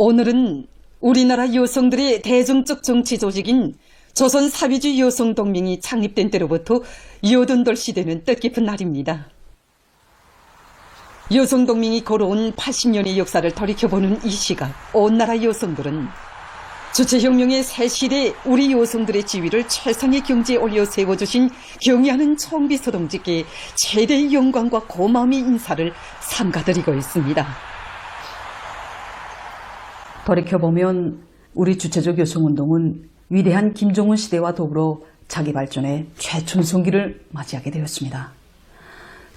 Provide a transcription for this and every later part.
오늘은 우리나라 여성들의 대중적 정치 조직인 조선 사회주의 여성 동맹이 창립된 때로부터 여든돌 시대는 뜻깊은 날입니다. 여성 동맹이 걸어온 80년의 역사를 돌이켜보는 이 시각, 온 나라 여성들은 주체혁명의 새 시대 우리 여성들의 지위를 최상의 경지에 올려 세워주신 경의하는 총비서 동지께 최대의 영광과 고마움의 인사를 삼가드리고 있습니다. 돌이켜보면 우리 주체적 여성운동은 위대한 김정은 시대와 더불어 자기 발전의 최전성기를 맞이하게 되었습니다.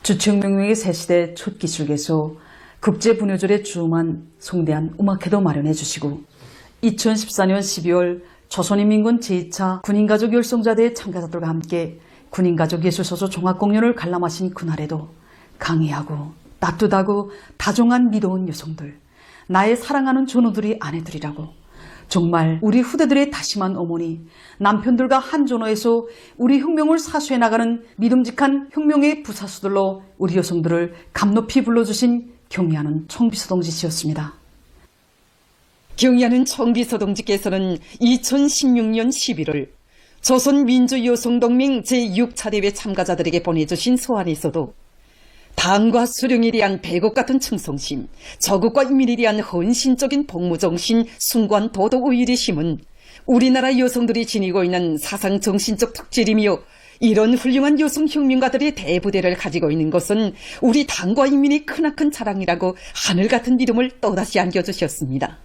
주체혁명의 새 시대 첫 기술계서 국제분유절에 주음한 송대한 음악회도 마련해 주시고 2014년 12월 조선인민군 제2차 군인가족 열성자대 참가자들과 함께 군인가족 예술소서 종합공연을 관람하신 그날에도 강의하고 따뜻하고 다정한 믿어온 여성들 나의 사랑하는 전우들이 아내들이라고 정말 우리 후대들의 다심한 어머니 남편들과 한 전호에서 우리 혁명을 사수해 나가는 믿음직한 혁명의 부사수들로 우리 여성들을 감높이 불러주신 경의하는 청비서동지씨였습니다. 경의하는 청비서 동지께서는 2016년 11월 조선민주여성동맹 제6차 대회 참가자들에게 보내주신 소환에서도 당과 수령에 대한 배국 같은 충성심, 저국과 인민에 대한 헌신적인 복무정신, 숭고한 도덕의일이 심은 우리나라 여성들이 지니고 있는 사상 정신적 특질이며 이런 훌륭한 여성 혁명가들의 대부대를 가지고 있는 것은 우리 당과 인민의 크나큰 자랑이라고 하늘 같은 믿음을 또다시 안겨주셨습니다.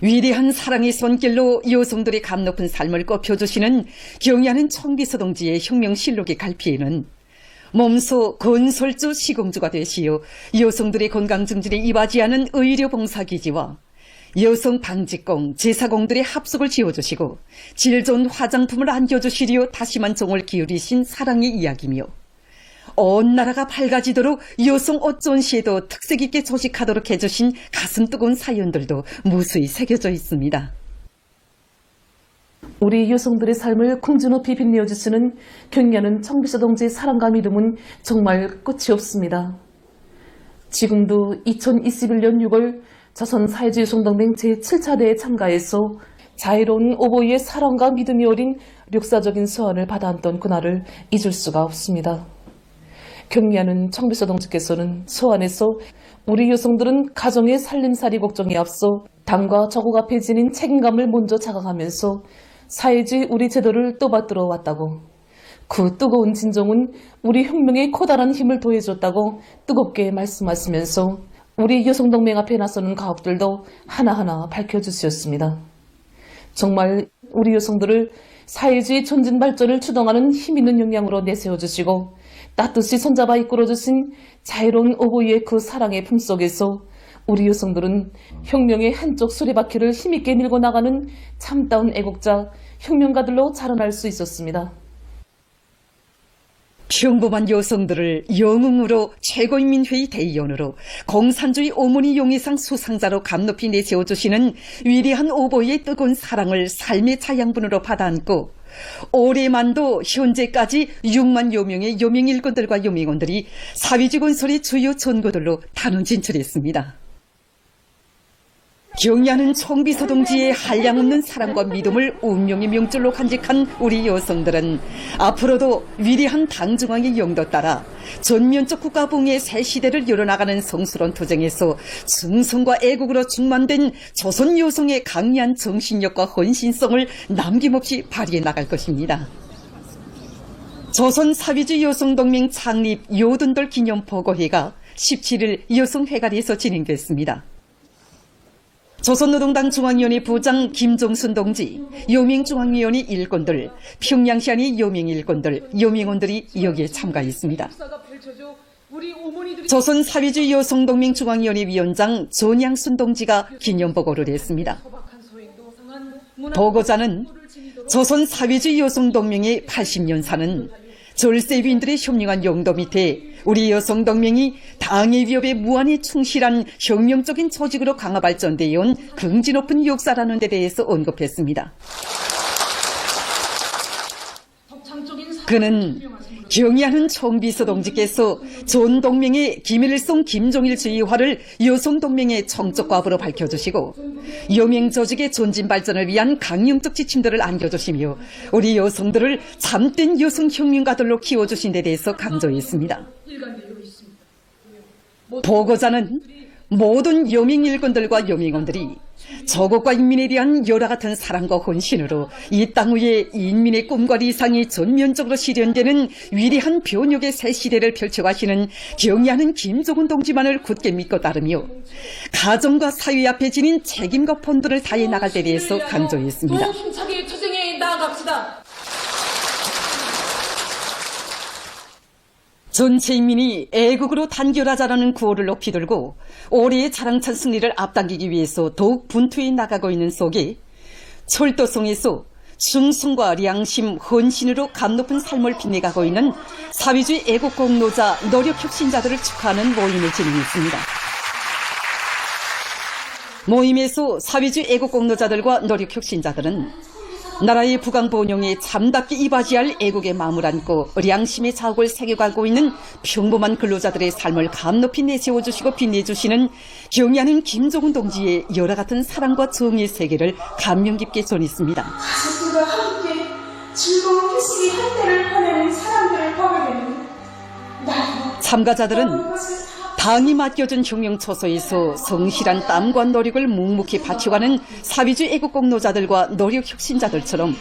위대한 사랑의 손길로 여성들의 감 높은 삶을 꼽혀주시는 경의하는 청비서 동지의 혁명 실록의 갈피에는 몸소 건설주 시공주가 되시어 여성들의 건강 증진에 이바지하는 의료 봉사기지와 여성 방직공, 제사공들의 합숙을 지어주시고 질 좋은 화장품을 안겨주시려 다시만 정을 기울이신 사랑의 이야기며 온 나라가 밝아지도록 여성 어쩐 시에도 특색 있게 조직하도록 해주신 가슴 뜨거운 사연들도 무수히 새겨져 있습니다. 우리 여성들의 삶을 궁지 높이 빛내어 주시는 경려는 청비서 동지의 사랑과 믿음은 정말 끝이 없습니다. 지금도 2021년 6월 조선 사회주의 성동맹 제7차 대회에 참가해서 자유로운 오보이의 사랑과 믿음이 어린 역사적인 서한을 받아안던 그날을 잊을 수가 없습니다. 경리하는 청비서 동지께서는 서한에서 우리 여성들은 가정의 살림살이 걱정에 앞서 당과 저국 앞에 지닌 책임감을 먼저 자각하면서 사회주의 우리 제도를 떠받들어 왔다고 그 뜨거운 진정은 우리 혁명에 커다란 힘을 더해줬다고 뜨겁게 말씀하시면서 우리 여성동맹 앞에 나서는 가업들도 하나하나 밝혀주셨습니다. 정말 우리 여성들을 사회주의 전진 발전을 추동하는 힘있는 역량으로 내세워주시고 따뜻이 손잡아 이끌어주신 자유로운 오보이의 그 사랑의 품속에서 우리 여성들은 혁명의 한쪽 수레바퀴를 힘있게 밀고 나가는 참다운 애국자, 혁명가들로 자라날 수 있었습니다. 평범한 여성들을 영웅으로 최고인민회의 대의원으로 공산주의 오모니 용의상 수상자로 감높이 내세워주시는 위대한 오보이의 뜨거운 사랑을 삶의 자양분으로 받아안고 올해만도 현재까지 6만여 명의 여명 일꾼들과 여명원들이 사회주의 건설의 주요 전거들로 단원 진출했습니다. 경의하는 총비서 동지의 한량없는 사랑과 믿음을 운명의 명줄로 간직한 우리 여성들은 앞으로도 위대한 당중앙의 영도 따라 전면적 국가봉의 새 시대를 열어나가는 성스러운 투쟁에서 충성과 애국으로 충만된 조선 여성의 강리한 정신력과 헌신성을 남김없이 발휘해 나갈 것입니다. 조선 사회주의 여성동맹 창립 요든돌 기념 보고회가 17일 여성회관에서 진행됐습니다. 조선노동당 중앙위원회 부장 김종순 동지, 여명중앙위원회 일꾼들, 평양시안의 여명 일꾼들, 여명원들이 여기에 참가했습니다. 조선 사회주의 여성동맹 중앙위원회 위원장 전양순 동지가 기념보고를 했습니다. 보고자는 조선 사회주의 여성동맹의 80년사는 절세위인들의 현명한 용도 밑에 우리 여성 동맹이 당의 위협에 무한히 충실한 혁명적인 조직으로 강화 발전되어 온 긍지 높은 역사라는 데 대해서 언급했습니다. 그는 경의하는 총비서 동지께서 존 동맹의 김일성 김종일 주의화를 여성 동맹의 정적 과부로 밝혀주시고 여명 조직의 존진 발전을 위한 강령적 지침들을 안겨주시며 우리 여성들을 참된 여성 혁명가들로 키워주신 데 대해서 강조했습니다. 보고자는 모든 여명 일꾼들과 여명원들이 저국과 인민에 대한 열화 같은 사랑과 헌신으로 이 땅 위에 인민의 꿈과 이상이 전면적으로 실현되는 위대한 변혁의 새 시대를 펼쳐가시는 경의하는 김종훈 동지만을 굳게 믿고 따르며 가정과 사회 앞에 지닌 책임과 본분을 다해 나갈 때 대해서 강조했습니다. 더 힘차게 투쟁해 나아갑시다. 전체 인민이 애국으로 단결하자라는 구호를 높이 들고 올해의 자랑찬 승리를 앞당기기 위해서 더욱 분투해 나가고 있는 속에 철도성에서 충성과 양심, 헌신으로 감높은 삶을 빛내가고 있는 사회주의 애국공로자 노력혁신자들을 축하하는 모임을 진행했습니다. 모임에서 사회주의 애국공로자들과 노력혁신자들은 나라의 부강본영에 참답게 이바지할 애국의 마음을 안고 양심의 자욱을 새겨가고 있는 평범한 근로자들의 삶을 감높이 내세워주시고 빛내주시는 경의하는 김종훈 동지의 여러 같은 사랑과 정의의 세계를 감명 깊게 전했습니다. 가족들과 함께 즐거운 휴식의 한 때를 보내는 사람들을 보게 나도 참가자들은 당이 맡겨준 혁명초소에서 성실한 땀과 노력을 묵묵히 바쳐가는 사회주의 애국공로자들과 노력혁신자들처럼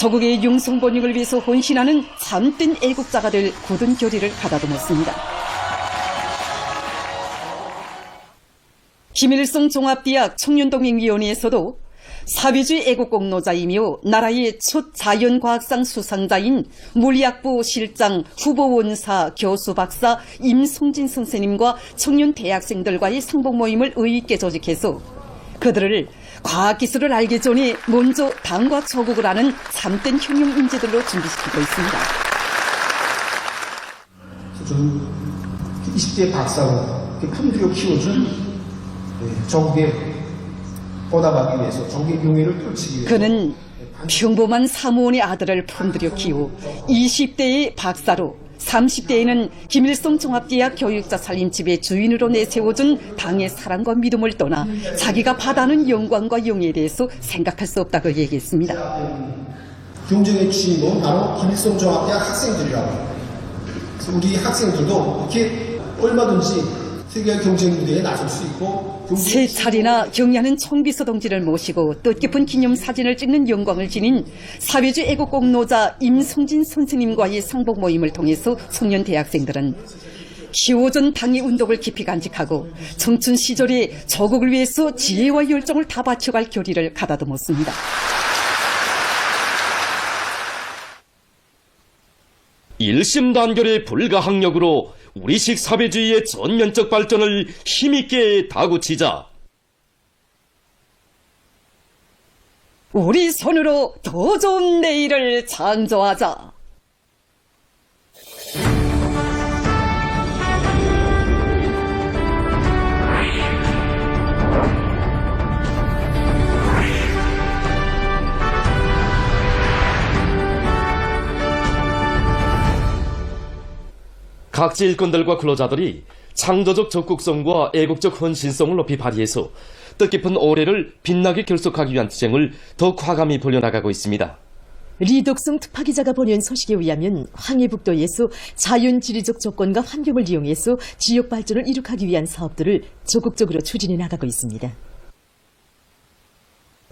조국의 융성본익을 위해서 헌신하는 참된 애국자가 될 굳은 결의를 가다듬었습니다. 김일성 종합대학 청년동맹위원회에서도 사회주의 애국공로자이며 나라의 첫 자연과학상 수상자인 물리학부 실장 후보 원사 교수 박사 임송진 선생님과 청년 대학생들과의 상봉 모임을 의있게 조직해서 그들을 과학기술을 알기 전에 먼저 당과 조국을 아는 참된 혁명 인재들로 준비시키고 있습니다. 좀 20대 박사로 품들여 키워준 네, 정국에 보답하기 위해서 정국의 명예를 펼치기 위해서 그는 평범한 사무원의 아들을 품들여 키워 20대의 박사로 30대에는 김일성 종합대학 교육자 살림집의 주인으로 내세워준 당의 사랑과 믿음을 떠나 자기가 받아는 영광과 영예에 대해서 생각할 수 없다고 얘기했습니다. 경쟁의 주인공은 바로 김일성 종합대학 학생들이라고 우리 학생들도 이렇게 얼마든지 세계 경쟁 무대에 나설 수 있고 세 차례나 경의하는 총비서 동지를 모시고 뜻깊은 기념 사진을 찍는 영광을 지닌 사회주의 애국공로자 임성진 선생님과의 상봉 모임을 통해서 청년 대학생들은 키워준 당의 운동을 깊이 간직하고 청춘 시절에 조국을 위해서 지혜와 열정을 다 바쳐갈 결의를 가다듬었습니다. 일심단결의 불가항력으로 우리식 사회주의의 전면적 발전을 힘있게 다구치자. 우리 손으로 더 좋은 내일을 창조하자. 각지 일꾼들과 근로자들이 창조적 적극성과 애국적 헌신성을 높이 발휘해서 뜻깊은 올해를 빛나게 결속하기 위한 투쟁을 더 과감히 벌려나가고 있습니다. 리덕성 특파 기자가 보낸 소식에 의하면 황해북도에서 자연지리적 조건과 환경을 이용해서 지역 발전을 이룩하기 위한 사업들을 적극적으로 추진해 나가고 있습니다.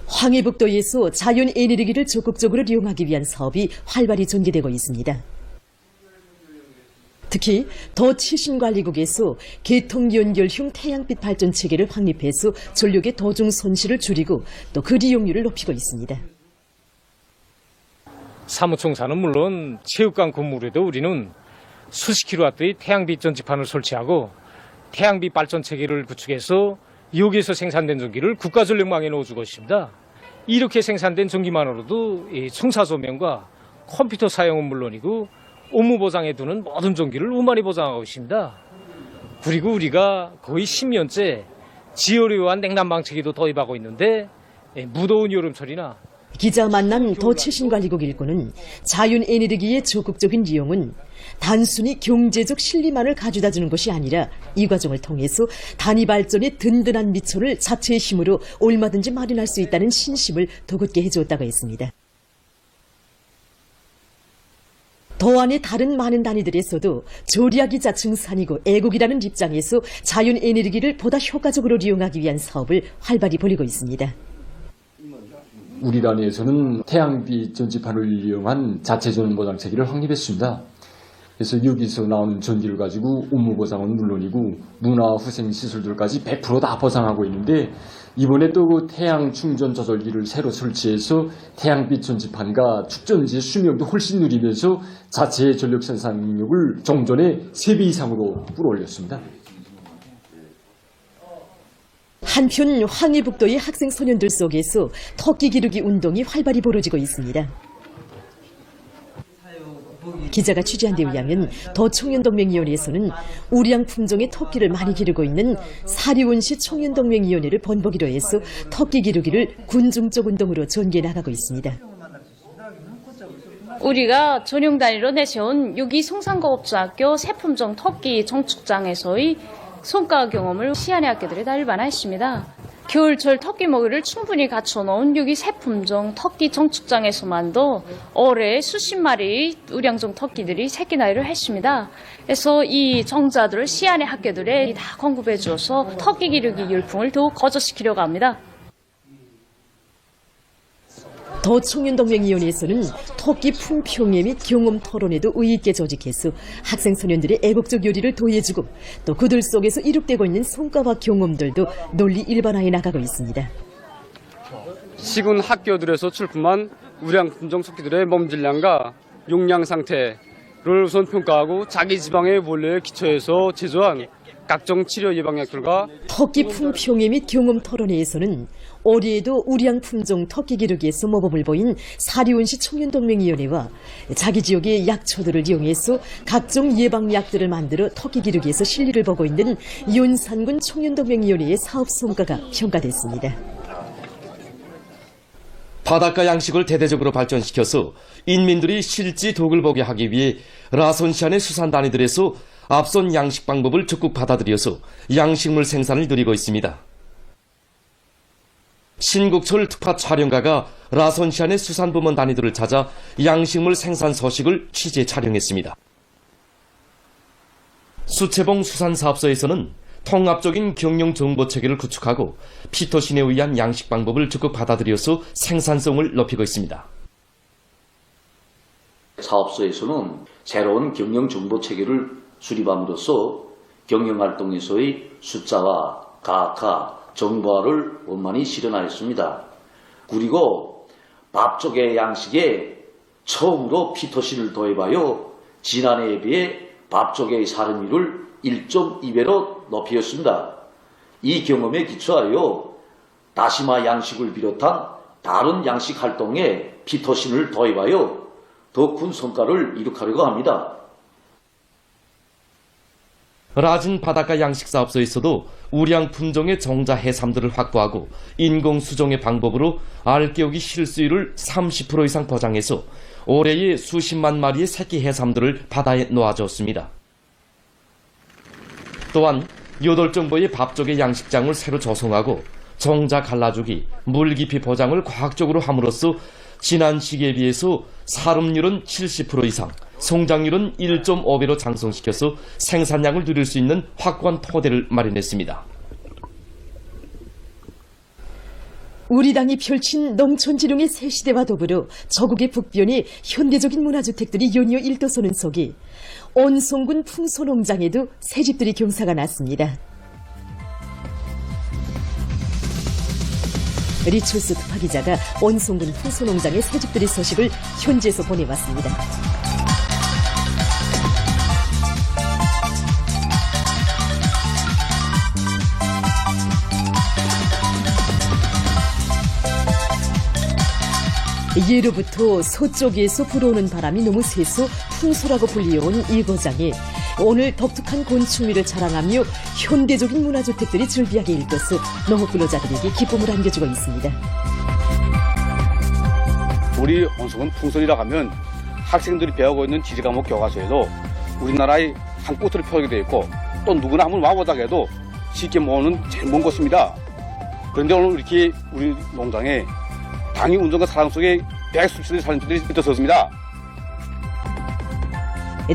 황해북도에서 자연 에너지를 적극적으로 이용하기 위한 사업이 활발히 전개되고 있습니다. 특히 더 최신관리국에서 개통연결형 태양빛 발전 체계를 확립해서 전력의 도중 손실을 줄이고 또그 이용률을 높이고 있습니다. 사무총사는 물론 체육관 건물에도 우리는 수십 킬로와트의 태양빛 전지판을 설치하고 태양빛 발전 체계를 구축해서 여기에서 생산된 전기를 국가전력망에 넣어주고 있습니다. 이렇게 생산된 전기만으로도 이 청사 조명과 컴퓨터 사용은 물론이고 업무 보장에 두는 모든 전기를 우만히 보장하고 있습니다. 그리고 우리가 거의 10년째 지열유한 냉난방 체계도 도입하고 있는데 예, 무더운 여름철이나 기자 만난 더 최신관리국 일꾼은 자연 에너지의 적극적인 이용은 단순히 경제적 실리만을 가져다 주는 것이 아니라 이 과정을 통해서 단위 발전의 든든한 미천을 자체의 힘으로 얼마든지 마련할 수 있다는 신심을 도긋게 해주었다고 했습니다. 더 안에 다른 많은 단위들에서도 조리학이자 증산이고 애국이라는 입장에서 자연 에너지를 보다 효과적으로 이용하기 위한 사업을 활발히 벌이고 있습니다. 우리 단위에서는 태양빛 전지판을 이용한 자체 전원 보장 체계를 확립했습니다. 그래서 여기서 나오는 전기를 가지고 업무 보상은 물론이고 문화 후생 시설들까지 100%다 보상하고 있는데 이번에 또 그 태양 충전 조절기를 새로 설치해서 태양빛 전지판과 축전지의 수명도 훨씬 느리면서 자체 전력 생산 능력을 종전의 3배 이상으로 끌어올렸습니다. 한편 황해북도의 학생 소년들 속에서 터키 기르기 운동이 활발히 벌어지고 있습니다. 기자가 취재한 데 의하면 더 청년동맹위원회에서는 우량 품종의 터키를 많이 기르고 있는 사리원시 청년동맹위원회를 번복이로 해서 터키 기르기를 군중적 운동으로 전개해 나가고 있습니다. 우리가 전용 단위로 내세운 6.2 송산거업주학교 새품종 터키 정축장에서의 성과 경험을 시안의 학교들이 다 일반화했습니다. 겨울철 터키 먹이를 충분히 갖춰 놓은 6.2 새품종 터키 정축장에서만도 올해 수십 마리 우량종 터키들이 새끼 나이를 했습니다. 그래서 이 정자들을 시안의 학교들에 다 공급해 주어서 터키 기르기 열풍을 더욱 거저시키려고 합니다. 더 청년동맹위원회에서는 터키 품평회 및 경험 토론회도 의있게 조직해서 학생 소년들의 애국적 요리를 도해주고 또 그들 속에서 이룩되고 있는 성과와 경험들도 논리 일반화해 나가고 있습니다. 시군 학교들에서 출품한 우량 품종 토끼들의 몸 질량과 용량 상태를 우선 평가하고 자기 지방의 원료에 기초해서 제조한 각종 치료 예방약들과 터키 품평회 및 경험 토론회에서는 올해에도 우량 품종 터키 기르기에서 모범을 보인 사리원시 청년동맹위원회와 자기 지역의 약초들을 이용해서 각종 예방약들을 만들어 터키 기르기에서 실리를 보고 있는 윤산군 청년동맹위원회의 사업 성과가 평가됐습니다. 바닷가 양식을 대대적으로 발전시켜서 인민들이 실지 덕을 보게 하기 위해 라손시안의 수산 단위들에서 앞선 양식 방법을 적극 받아들여서 양식물 생산을 늘리고 있습니다. 신국철 특파 촬영가가 라손시안의 수산부문 단위들을 찾아 양식물 생산 소식을 취재 촬영했습니다. 수채봉 수산사업소에서는 통합적인 경영 정보 체계를 구축하고 피터신에 의한 양식 방법을 적극 받아들여서 생산성을 높이고 있습니다. 사업소에서는 새로운 경영 정보 체계를 수립함으로써 경영 활동에서의 숫자와 가학화, 정보화를 원만히 실현하였습니다. 그리고 밥쪽의 양식에 처음으로 피토신을 도입하여 지난해에 비해 밥쪽의 사름률을 1.2배로 높였습니다. 이 경험에 기초하여 다시마 양식을 비롯한 다른 양식 활동에 피토신을 도입하여 더 큰 성과를 이룩하려고 합니다. 라진 바닷가 양식 사업소에서도 우량 품종의 정자 해삼들을 확보하고 인공 수정의 방법으로 알깨우기 실수율을 30% 이상 보장해서 올해에 수십만 마리의 새끼 해삼들을 바다에 놓아줬습니다. 또한 정도의 밥쪽의 양식장을 새로 조성하고 정자 갈라주기, 물 깊이 보장을 과학적으로 함으로써 지난 시기에 비해서 사름률은 70% 이상, 성장률은 1.5배로 장성시켜서 생산량을 누릴 수 있는 확고한 토대를 마련했습니다. 우리 당이 펼친 농촌지룡의 새 시대와 더불어 저국의 북변이 현대적인 문화주택들이 연이어 일도서는 속에 온송군 풍소농장에도 새 집들이 경사가 났습니다. 리초스 특파 기자가 온송군 풍소농장의 새 집들이 소식을 현지에서 보내왔습니다. 예로부터 서쪽에서 불어오는 바람이 너무 세서 풍소라고 불리어온 이 고장에 오늘 독특한 곤충미를 자랑하며 현대적인 문화주택들이 즐비하게 일떠서 농업 근로자들에게 기쁨을 안겨주고 있습니다. 우리 온성은 풍선이라 하면 학생들이 배우고 있는 지리 과목 교과서에도 우리나라의 한 꽃으로 표현이 되어 있고 또 누구나 한번 와보다 해도 쉽게 모으는 제일 먼 곳입니다. 그런데 오늘 이렇게 우리 농장에 당이 운동과 사랑 속에 백수들의 사람들이 있었습니다.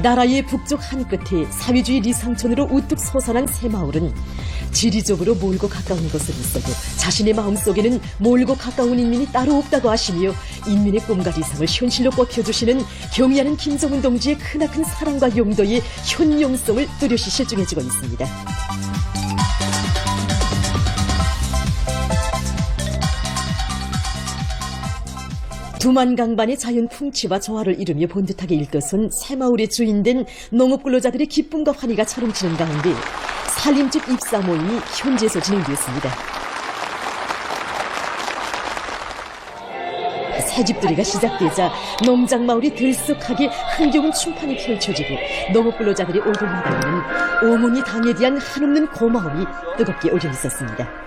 나라의 북쪽 한 끝에 사회주의 리상촌으로 우뚝 솟아난 새마을은 지리적으로 멀고 가까운 곳은 있어도 자신의 마음속에는 멀고 가까운 인민이 따로 없다고 하시며 인민의 꿈과 리상을 현실로 꼽혀주시는 경의하는 김정은 동지의 크나큰 사랑과 용도의 현용성을 뚜렷이 실증해주고 있습니다. 두만 강반의 자연 풍치와 조화를 이루며 본듯하게 일것은 새마을의 주인된 농업 근로자들의 기쁨과 환희가 차름치는 가운데 살림집 입사 모임이 현지에서 진행되었습니다. 새집들이가 시작되자 농장 마을이 들썩하게 흥겨운 춤판이 펼쳐지고 농업 근로자들의 오돌마다에는 어머니 당에 대한 한없는 고마움이 뜨겁게 오려 있었습니다.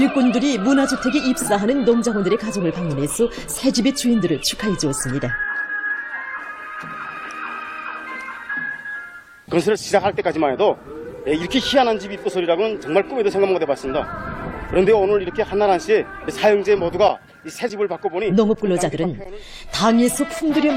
일꾼들이 문화주택에 입사하는 농장원들의 가정을 방문해서 새 집의 주인들을 축하해 주었습니다. 건설을 시작할 때까지만 해도 예, 이렇게 희한한 집이 있고 소리라고는 정말 꿈에도 생각 못 해봤습니다. 그런데 오늘 이렇게 한나란 씨의 사용자 모두가 이새 집을 바꿔보니 농업 근로자들은 당에서 품들여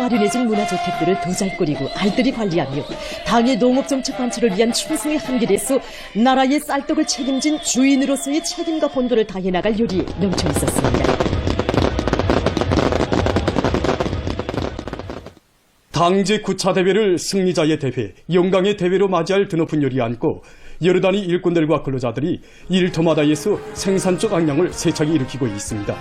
더잘 꾸리고 알뜰히 관리하며 당의 농업정책 관철을 위한 충성의 한길에서 나라의 쌀떡을 책임진 주인으로서의 책임과 본도를 다해 나갈 요리에 넘쳐 있었습니다. 당제 9차 대회를 승리자의 대회, 영광의 대회로 맞이할 드높은 요리 안고 여러 단위 일꾼들과 근로자들이 일터마다에서 생산적 악량을 세차게 일으키고 있습니다.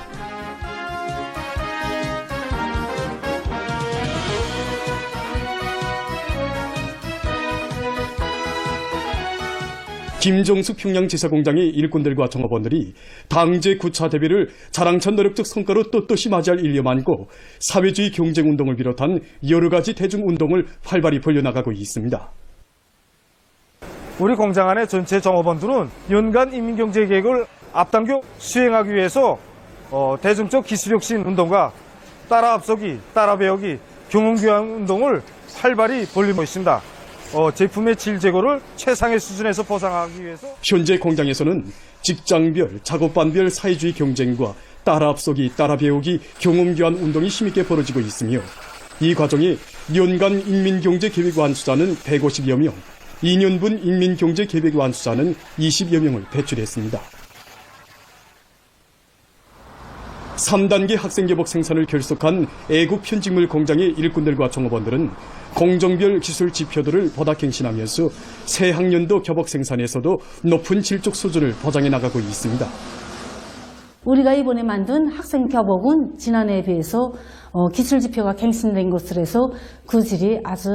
김정숙 평양지사공장의 일꾼들과 종업원들이 당제 9차 대회를 자랑찬 노력적 성과로 떳떳이 맞이할 일념 안고 사회주의 경쟁운동을 비롯한 여러 가지 대중운동을 활발히 벌려나가고 있습니다. 우리 공장 안의 전체 종업원들은 연간 인민경제 계획을 앞당겨 수행하기 위해서 어, 대중적 기술혁신 운동과 따라 앞서기, 따라 배우기, 경험교환 운동을 활발히 벌리고 있습니다. 어, 제품의 질 제고를 최상의 수준에서 보상하기 위해서 현재 공장에서는 직장별, 작업반별 사회주의 경쟁과 따라 앞서기, 따라 배우기, 경험 교환 운동이 힘있게 벌어지고 있으며 이 과정에 연간 인민경제계획 완수자는 150여 명, 2년분 인민경제계획 완수자는 20여 명을 배출했습니다. 3단계 학생교복 생산을 결속한 애국 편직물 공장의 일꾼들과 종업원들은 공정별 기술 지표들을 보다 갱신하면서 새 학년도 교복 생산에서도 높은 질적 수준을 보장해 나가고 있습니다. 우리가 이번에 만든 학생 교복은 지난해에 비해서 어, 기술 지표가 갱신된 것으로 해서 그 질이 아주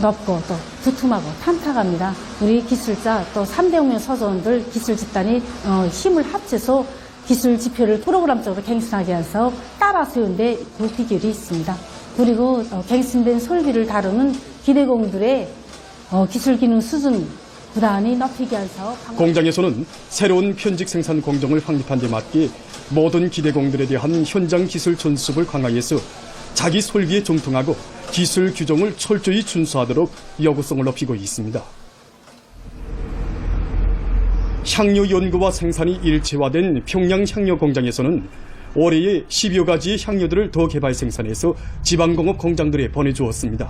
높고 또 두툼하고 탄탄합니다. 우리 기술자 또 300명 서정원들 기술 집단이 어, 힘을 합쳐서 기술 지표를 프로그램적으로 갱신하기 위해서 따라 세운 데 그 비결이 있습니다. 그리고 어, 갱신된 설비를 다루는 기대공들의 어, 기술 기능 수준 높이기 위해서 공장에서는 새로운 편직 생산 공정을 확립한 데 맞게 모든 기대공들에 대한 현장 기술 전수를 강화해서 자기 설비에 정통하고 기술 규정을 철저히 준수하도록 요구성을 높이고 있습니다. 향료 연구와 생산이 일체화된 평양 향료 공장에서는 올해에 10여 가지의 향료들을 더 개발 생산해서 지방공업 공장들에 보내주었습니다.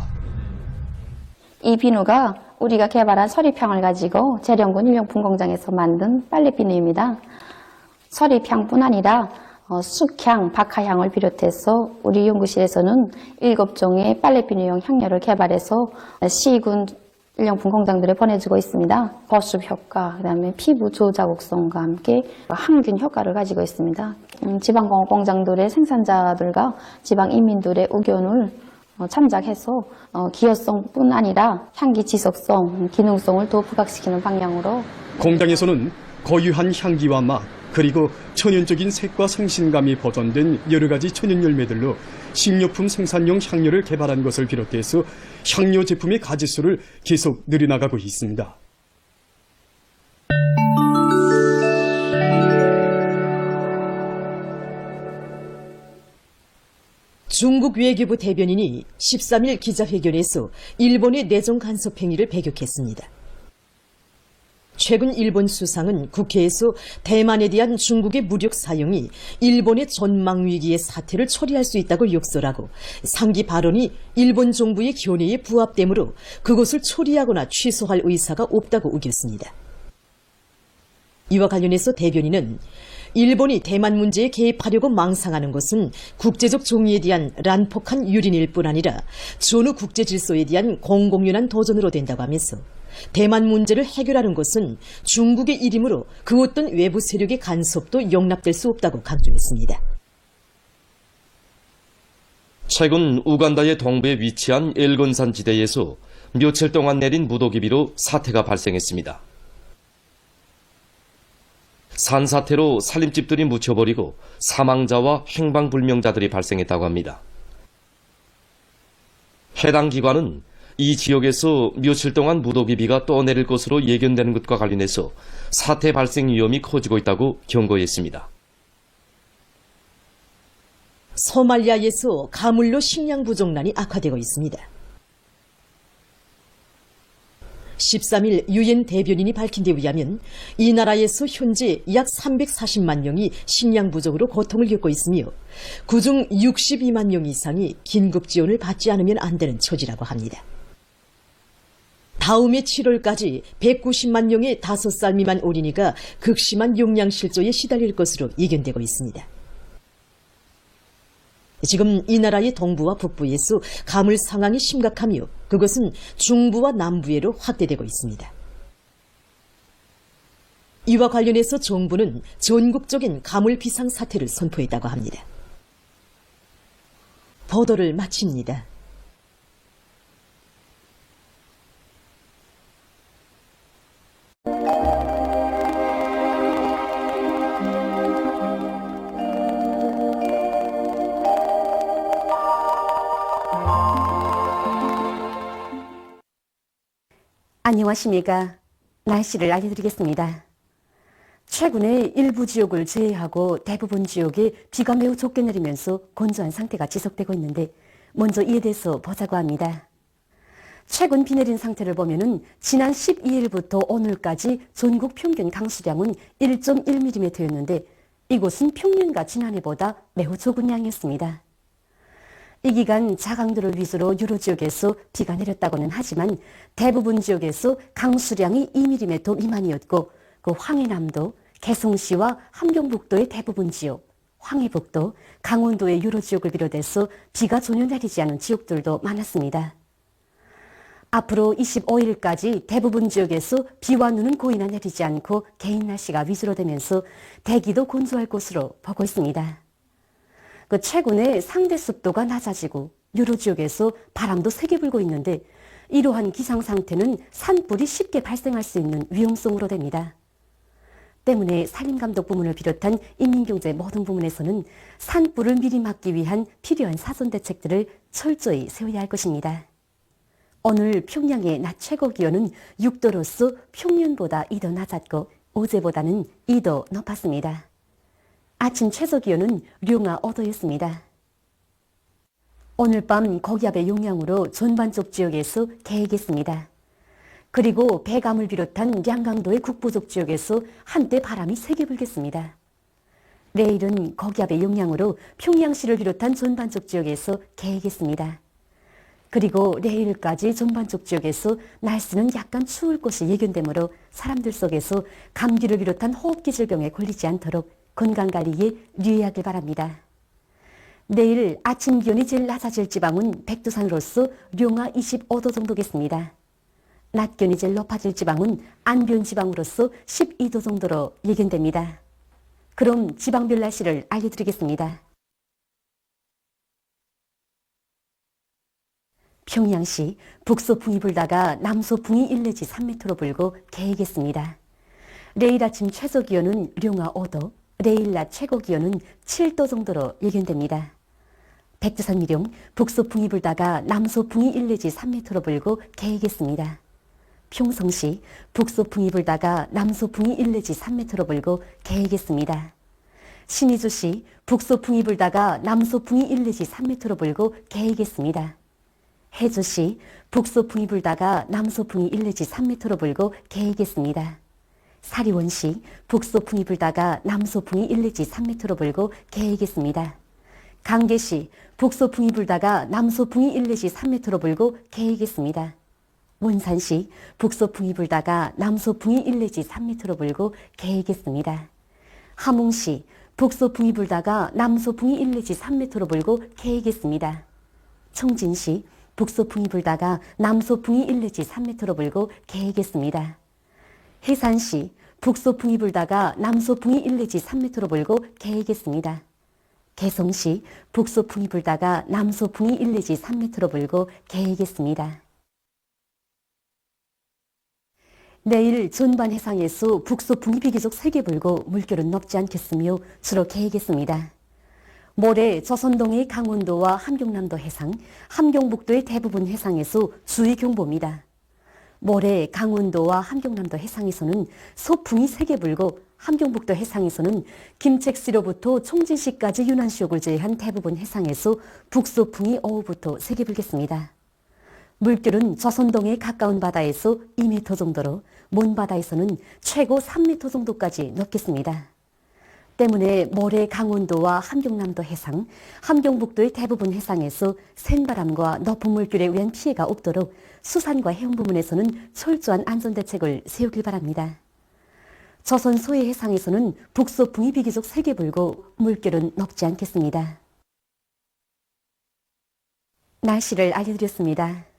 이 비누가 우리가 개발한 서립향을 가지고 재련군 일용품 공장에서 만든 빨래 비누입니다. 서립향뿐 아니라 어, 숙향, 박하향을 비롯해서 우리 연구실에서는 일곱 종의 빨래 비누용 향료를 개발해서 시군 일용품 공장들에 보내주고 있습니다. 보습 효과, 그 다음에 피부 조자국성과 함께 항균 효과를 가지고 있습니다. 음, 지방공업 공장들의 생산자들과 지방 인민들의 의견을 어, 참작해서 어, 기여성뿐 아니라 향기 지속성, 기능성을 더 부각시키는 방향으로 공장에서는 고유한 향기와 맛, 그리고 천연적인 색과 상신감이 보존된 여러 가지 천연 열매들로 식료품 생산용 향료를 개발한 것을 비롯해서 향료 제품의 가지수를 계속 늘려나가고 있습니다. 중국 외교부 대변인이 13일 기자회견에서 일본의 내정 간섭 행위를 배격했습니다. 최근 일본 수상은 국회에서 대만에 대한 중국의 무력 사용이 일본의 전망 위기의 사태를 처리할 수 있다고 욕설하고 상기 발언이 일본 정부의 견해에 부합되므로 그것을 처리하거나 취소할 의사가 없다고 우겼습니다. 이와 관련해서 대변인은 일본이 대만 문제에 개입하려고 망상하는 것은 국제적 정의에 대한 난폭한 유린일 뿐 아니라 전후 국제 질서에 대한 공공연한 도전으로 된다고 하면서 대만 문제를 해결하는 것은 중국의 일이므로 그 어떤 외부 세력의 간섭도 용납될 수 없다고 강조했습니다. 최근 우간다의 동부에 위치한 엘건산 지대에서 며칠 동안 내린 무더기비로 사태가 발생했습니다. 산사태로 살림집들이 묻혀버리고 사망자와 행방불명자들이 발생했다고 합니다. 해당 기관은 이 지역에서 며칠 동안 무더기비가 떠내릴 것으로 예견되는 것과 관련해서 사태 발생 위험이 커지고 있다고 경고했습니다. 소말리아에서 가물로 식량 부족난이 악화되고 있습니다. 13일 유엔 대변인이 밝힌 데 의하면 이 나라에서 현재 약 340만 명이 식량 부족으로 고통을 겪고 있으며 그중 62만 명 이상이 긴급 지원을 받지 않으면 안 되는 처지라고 합니다. 다음해 7월까지 190만 명의 5살 미만 어린이가 극심한 용량실조에 시달릴 것으로 예견되고 있습니다. 지금 이 나라의 동부와 북부에서 가물 상황이 심각하며 그것은 중부와 남부에로 확대되고 있습니다. 이와 관련해서 정부는 전국적인 가물 비상 사태를 선포했다고 합니다. 보도를 마칩니다. 안녕하십니까. 날씨를 알려드리겠습니다. 최근에 일부 지역을 제외하고 대부분 지역에 비가 매우 좁게 내리면서 건조한 상태가 지속되고 있는데 먼저 이에 대해서 보자고 합니다. 최근 비 내린 상태를 보면은 지난 12일부터 오늘까지 전국 평균 강수량은 1.1mm였는데 이곳은 평년과 지난해보다 매우 적은 양이었습니다. 이 기간 자강도를 위주로 유로 지역에서 비가 내렸다고는 하지만 대부분 지역에서 강수량이 2mm 미만이었고 그 황해남도, 개성시와 함경북도의 대부분 지역, 황해북도, 강원도의 유로 지역을 비롯해서 비가 전혀 내리지 않은 지역들도 많았습니다. 앞으로 25일까지 대부분 지역에서 비와 눈은 거의나 내리지 않고 개인 날씨가 위주로 되면서 대기도 건조할 것으로 보고 있습니다. 그 최근에 상대 습도가 낮아지고 유로 지역에서 바람도 세게 불고 있는데 이러한 기상 상태는 산불이 쉽게 발생할 수 있는 위험성으로 됩니다. 때문에 산림감독 부문을 비롯한 인민경제 모든 부문에서는 산불을 미리 막기 위한 필요한 사전 대책들을 철저히 세워야 할 것입니다. 오늘 평양의 낮 최고 기온은 6도로서 평년보다 2도 낮았고 어제보다는 2도 높았습니다. 아침 최저 기온은 룡아 5도였습니다. 오늘 밤 고기압의 영향으로 전반적 지역에서 개겠습니다. 그리고 배감을 비롯한 양강도의 국부족 지역에서 한때 바람이 세게 불겠습니다. 내일은 고기압의 영향으로 평양시를 비롯한 전반적 지역에서 개겠습니다. 그리고 내일까지 전반적 지역에서 날씨는 약간 추울 것이 예견되므로 사람들 속에서 감기를 비롯한 호흡기 질병에 걸리지 않도록 건강관리에 유의하길 바랍니다. 내일 아침 기온이 제일 낮아질 지방은 백두산으로서 룡아 25도 정도겠습니다. 낮 기온이 제일 높아질 지방은 안변 지방으로서 12도 정도로 예견됩니다. 그럼 지방별 날씨를 알려드리겠습니다. 평양시 북소풍이 불다가 남소풍이 1 내지 3m로 불고 개겠습니다. 내일 아침 최저 기온은 룡아 5도, 내일 낮 최고 기온은 7도 정도로 예견됩니다. 백두산 미룡 북소풍이 불다가 남소풍이 1 내지 3m로 불고 개겠습니다. 평성시 북소풍이 불다가 남소풍이 1 내지 3m로 불고 개겠습니다. 신의주시 북소풍이 불다가 남소풍이 1 내지 3m로 불고 개이겠습니다. 해주시 북소풍이 불다가 남소풍이 1 내지 3m로 불고 개이겠습니다. 사리원시 북소풍이 불다가 남소풍이 1 내지 3m로 불고 개이겠습니다. 강계시 북소풍이 불다가 남소풍이 1 내지 3m로 불고 개이겠습니다. 문산시 북소풍이 불다가 남소풍이 1 내지 3m로 불고 개이겠습니다. 함흥시 북소풍이 불다가 남소풍이 1 내지 3m로 불고 개이겠습니다. 청진시 북소풍이 불다가 남소풍이 1 내지 3m로 불고 개이겠습니다. 해산시 북소풍이 불다가 남소풍이 1 내지 3m로 불고 개이겠습니다. 개성시 북소풍이 불다가 남소풍이 1 내지 3m로 불고 개이겠습니다. 내일 전반 해상에서 북소풍이 비교적 세게 불고 물결은 높지 않겠으며 주로 개이겠습니다. 모레 조선동의 강원도와 함경남도 해상, 함경북도의 대부분 해상에서 주의 경보입니다. 모레 강원도와 함경남도 해상에서는 소풍이 세게 불고 함경북도 해상에서는 김책시로부터 총진시까지 유난시옥을 제외한 대부분 해상에서 북소풍이 오후부터 세게 불겠습니다. 물결은 조선동의 가까운 바다에서 2m 정도로 먼 바다에서는 최고 3m 정도까지 높겠습니다. 때문에 모레 강원도와 함경남도 해상, 함경북도의 대부분 해상에서 센바람과 높은 물결에 의한 피해가 없도록 수산과 해운 부문에서는 철저한 안전 대책을 세우길 바랍니다. 조선 소해 해상에서는 북소풍이 비교적 세게 불고 물결은 높지 않겠습니다. 날씨를 알려드렸습니다.